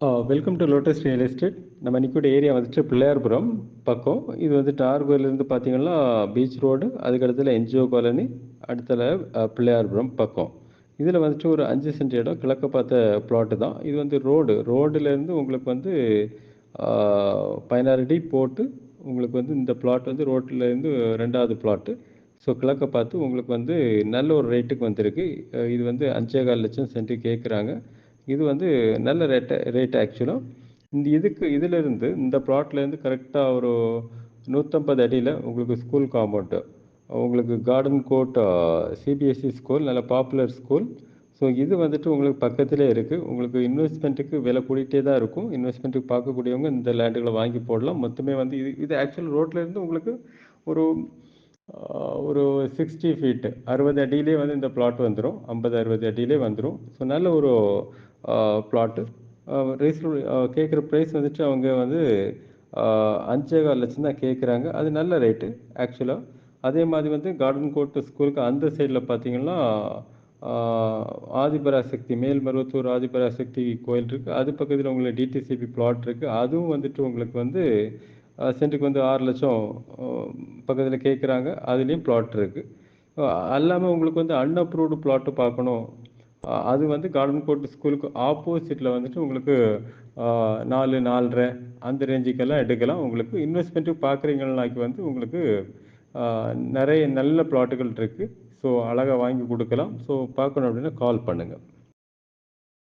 Welcome to lotus real estate நம்ம நிற்கூட area வந்துட்டு பிள்ளையார்புரம் பக்கம். இது வந்துட்டு ஆர்கோயிலேருந்து பார்த்தீங்கன்னா பீச் ரோடு அதுக்கடுத்துல என்ஜிஓ காலனி அடுத்தல பிள்ளையார்புரம் பக்கம். இதில் வந்துட்டு ஒரு அஞ்சு சென்ட் இடம் கிழக்க பார்த்த பிளாட்டு தான். இது வந்து ரோடு ரோடுலேருந்து உங்களுக்கு வந்து பதினாறு அடி போட்டு உங்களுக்கு வந்து இந்த பிளாட் வந்து ரோட்டிலேருந்து ரெண்டாவது பிளாட்டு ஸோ கிழக்க பார்த்து உங்களுக்கு வந்து நல்ல ஒரு ரேட்டுக்கு வந்திருக்கு. இது வந்து அஞ்சே கால் லட்சம் சென்ட்டு கேட்குறாங்க இது வந்து நல்ல ரேட்டு ரேட் ஆக்சுவலாக இந்த இதுக்கு இதிலிருந்து இந்த ப்ளாட்லேருந்து கரெக்டாக ஒரு நூற்றம்பது அடியில் உங்களுக்கு ஸ்கூல் காம்பவுண்டு உங்களுக்கு கார்டன் கோட் சிபிஎஸ்சி ஸ்கூல் நல்ல பாப்புலர் ஸ்கூல் ஸோ இது வந்துட்டு உங்களுக்கு பக்கத்திலே இருக்குது உங்களுக்கு இன்வெஸ்ட்மெண்ட்டுக்கு விலை கூடிகிட்டே தான் இருக்கும். இன்வெஸ்ட்மெண்ட்டுக்கு பார்க்கக்கூடியவங்க இந்த லேண்டுகளை வாங்கி போடலாம். மொத்தமே வந்து இது இது ஆக்சுவல் ரோட்லேருந்து உங்களுக்கு ஒரு ஒரு சிக்ஸ்டி ஃபீட்டு அறுபது அடியிலே வந்து இந்த பிளாட் வந்துடும் ஐம்பது அறுபது அடியிலே வந்துடும் ஸோ நல்ல ஒரு பிளாட்டு ரீசன் கேட்குற ப்ரைஸ் வந்துட்டு அவங்க வந்து அஞ்சே கால் லட்சம் தான் கேட்குறாங்க அது நல்ல ரேட்டு ஆக்சுவலாக அதே மாதிரி வந்து கார்டன் கோட்டு ஸ்கூலுக்கு அந்த சைடில் பார்த்தீங்கன்னா ஆதிபராசக்தி மேல்மருவத்தூர் ஆதிபராசக்தி கோயில் இருக்குது அது பக்கத்தில் உங்களுக்கு டிடிசிபி பிளாட் இருக்குது அதுவும் வந்துட்டு உங்களுக்கு வந்து சென்ட்டுக்கு வந்து ஆறு லட்சம் பக்கத்தில் கேட்குறாங்க அதுலேயும் பிளாட் இருக்குது அல்லாமல் உங்களுக்கு வந்து அன்அப்ரூவ்டு பிளாட்டு பார்க்கணும். அது வந்து கார்டன் கோட் ஸ்கூலுக்கு ஆப்போசிட்டில் வந்துட்டு உங்களுக்கு நாலு நாலரை அந்த ரேஞ்சுக்கெல்லாம் எடுக்கலாம். உங்களுக்கு இன்வெஸ்ட்மெண்ட்டுக்கு பார்க்குறீங்கனாக்கி வந்து உங்களுக்கு நிறைய நல்ல பிளாட்டுகள் இருக்குது ஸோ அழகாக வாங்கி கொடுக்கலாம். ஸோ பார்க்கணும் அப்படின்னா கால் பண்ணுங்கள்